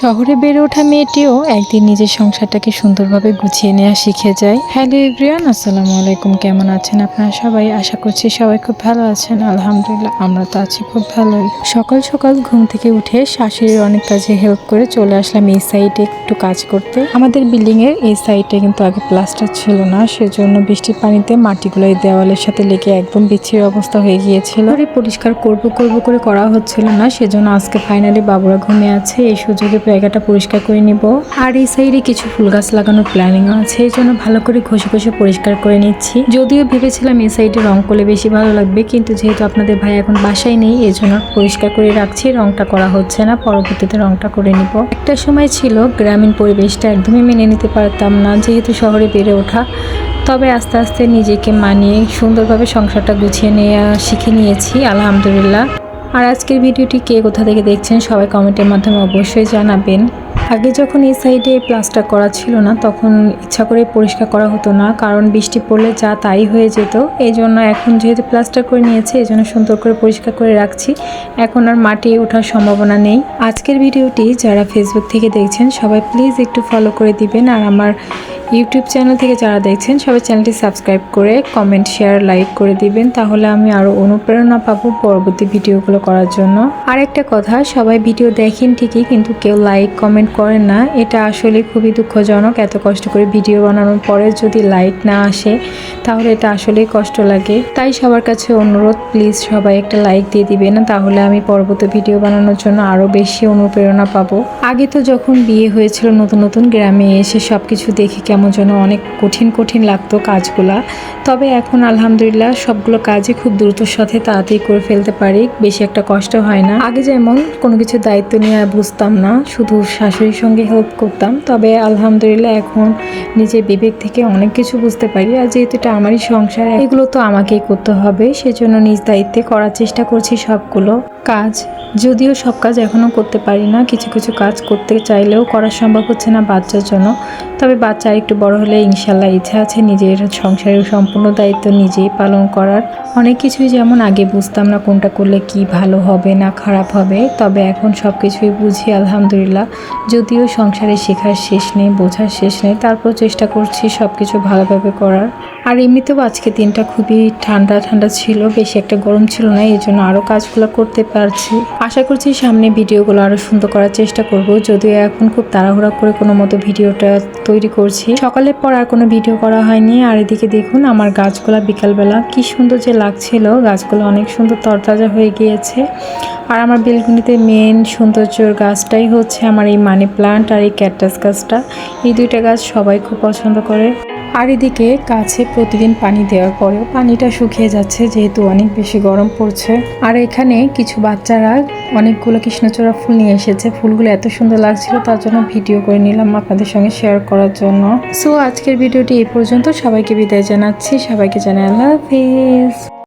শহরে বেড়ে ওঠা মেয়েটিও একদিন নিজের সংসারটাকে সুন্দরভাবে গুছিয়ে নেওয়া শিখে যায়। হ্যালো এভরিওয়ান, আসসালামু আলাইকুম। কেমন আছেন আপনারা সবাই? আশা করছি সবাই খুব ভালো আছেন। আলহামদুলিল্লাহ, আমরা তো আছি খুব ভালোই। সকাল সকাল ঘুম থেকে উঠে শাশুড়ির অনেক কাজে হেল্প করে চলে আসলাম এই সাইডে একটু কাজ করতে। আমাদের বিল্ডিং এর এই সাইডে কিন্তু আগে প্লাস্টার ছিল না, সেজন্য বৃষ্টির পানিতে মাটিগুলো এই দেওয়ালের সাথে লেগে একদম বিচ্ছির অবস্থা হয়ে গিয়েছিল। পরিষ্কার করব করব করে করা হচ্ছিল না, সেজন্য আজকে ফাইনালি বাবুরা ঘুমিয়ে আছে। এই সুযোগে জায়গাটা পরিষ্কার করে নিব। আর এই সাইডে কিছু ফুল গাছ লাগানোর প্ল্যানিং আছে, এই জন্য ভালো করে ঘষে ঘষে পরিষ্কার করে নিচ্ছি। যদিও ভেবেছিলাম এই সাইডে রং করলে বেশি ভালো লাগবে, কিন্তু যেহেতু আপনাদের ভাই এখন বাসায় নেই, এই জন্য পরিষ্কার করে রাখছি, রংটা করা হচ্ছে না, পরবর্তীতে রংটা করে নিব। একটা সময় ছিল গ্রামীণ পরিবেশটা একদমই মেনে নিতে পারতাম না, যেহেতু শহরে বেড়ে ওঠা, তবে আস্তে আস্তে নিজেকে মানিয়ে সুন্দরভাবে সংসারটা গুছিয়ে নেওয়া শিখে নিয়েছি, আলহামদুলিল্লাহ। আর আজকের ভিডিওটি কে কোথা থেকে দেখছেন সবাই কমেন্টের মাধ্যমে অবশ্যই জানাবেন। আগে যখন এই সাইডে প্লাস্টার করা ছিল না, তখন ইচ্ছা করে পরিষ্কার করা হতো না, কারণ বৃষ্টি পড়লে যা তাই হয়ে যেত। এই জন্য এখন যেহেতু প্লাস্টার করে নিয়েছে, এই জন্য সুন্দর করে পরিষ্কার করে রাখছি। এখন আর মাটি ওঠার সম্ভাবনা নেই। আজকের ভিডিওটি যারা ফেসবুক থেকে দেখছেন, সবাই প্লিজ একটু ফলো করে দিবেন। আর আমার ইউটিউব চ্যানেল থেকে যারা দেখছেন, সবাই চ্যানেলটি সাবস্ক্রাইব করে কমেন্ট, শেয়ার, লাইক করে দিবেন। তাহলে আমি আরও অনুপ্রেরণা পাবো পরবর্তী ভিডিওগুলো করার জন্য। আর একটা কথা, সবাই ভিডিও দেখেন ঠিকই, কিন্তু কেউ লাইক, কমেন্ট করেন না। এটা আসলে খুবই দুঃখজনক, এত কষ্ট করে ভিডিও বানানোর পরে যদি লাইক না আসে, তাহলে এটা আসলেই কষ্ট লাগে। তাই সবার কাছে অনুরোধ, প্লিজ সবাই একটা লাইক দিয়ে দিবেন, তাহলে আমি পরবর্তী ভিডিও বানানোর জন্য আরও বেশি অনুপ্রেরণা পাবো। আগে তো যখন বিয়ে হয়েছিল, নতুন নতুন গ্রামে এসে সব কিছু দেখে কেমন যেন অনেক কঠিন কঠিন লাগতো কাজগুলা। তবে এখন আলহামদুলিল্লাহ সবগুলো কাজই খুব দ্রুতর সাথে তাড়াতাড়ি করে ফেলতে পারি, বেশি একটা কষ্ট হয় না। আগে যেমন কোনো কিছু দায়িত্ব নিয়ে বুঝতাম না, শুধু শাশুড়ির সঙ্গে হেল্প করতাম। তবে আলহামদুলিল্লাহ এখন নিজের বিবেক থেকে অনেক কিছু বুঝতে পারি। আর যেহেতু এটা আমারই সংসার, এগুলো তো আমাকেই করতে হবে। সেজন্য নিজ দায়িত্বে করার চেষ্টা করছি সবগুলো কাজ। যদিও সব কাজ এখনও করতে পারি না, কিছু কিছু কাজ করতে চাইলেও করা সম্ভব হচ্ছে না বাচ্চার জন্য। তবে বাচ্চা বড় হলে ইনশাল্লাহ ইচ্ছা আছে নিজের সংসারের সম্পূর্ণ দায়িত্ব নিজেই পালন করার। অনেক কিছুই যেমন আগে বুঝতাম না কোনটা করলে কি ভালো হবে না খারাপ হবে, তবে এখন সব কিছুই বুঝি, আলহামদুলিল্লাহ। যদিও সংসারে শেখার শেষ নেই, বোঝার শেষ নেই তারপর চেষ্টা করছি সব কিছু ভালোভাবে করার। আর এমনিতেও আজকে দিনটা খুবই ঠান্ডা ঠান্ডা ছিল, বেশি একটা গরম ছিল না, এই জন্য আরও কাজগুলো করতে পারছি। আশা করছি সামনে ভিডিওগুলো আরও সুন্দর করার চেষ্টা করব, যদিও এখন খুব তাড়াহুড়া করে কোনো মতো ভিডিওটা তৈরি করছি। সকালের পর আর কোনো ভিডিও করা হয়নি। আর এদিকে দেখুন, আমার গাছগুলা বিকালবেলা কি সুন্দর যে লাগছিল। গাছগুলো অনেক সুন্দর তরতাজা হয়ে গিয়েছে। আর আমার বেলকুনিতে মেন সৌন্দর্যর গাছটাই হচ্ছে আমার এই মানি প্লান্ট আর এই ক্যাটাস গাছটা। এই দুইটা গাছ সবাই খুব পছন্দ করে। আর এদিকে কাছে প্রতিদিন পানি দেওয়ার পরেও পানিটা শুকিয়ে যাচ্ছে যেহেতু অনেক বেশি গরম পড়ছে। আর এখানে কিছু বাচ্চারা অনেকগুলো কৃষ্ণচূড়া ফুল নিয়ে এসেছে। ফুলগুলো এত সুন্দর লাগছিল, তার জন্য ভিডিও করে নিলাম আপনাদের সঙ্গে শেয়ার করার জন্য। সো আজকের ভিডিওটি এই পর্যন্ত। সবাইকে বিদায় জানাচ্ছি। সবাইকে জানাই আল্লাহ হাফিজ।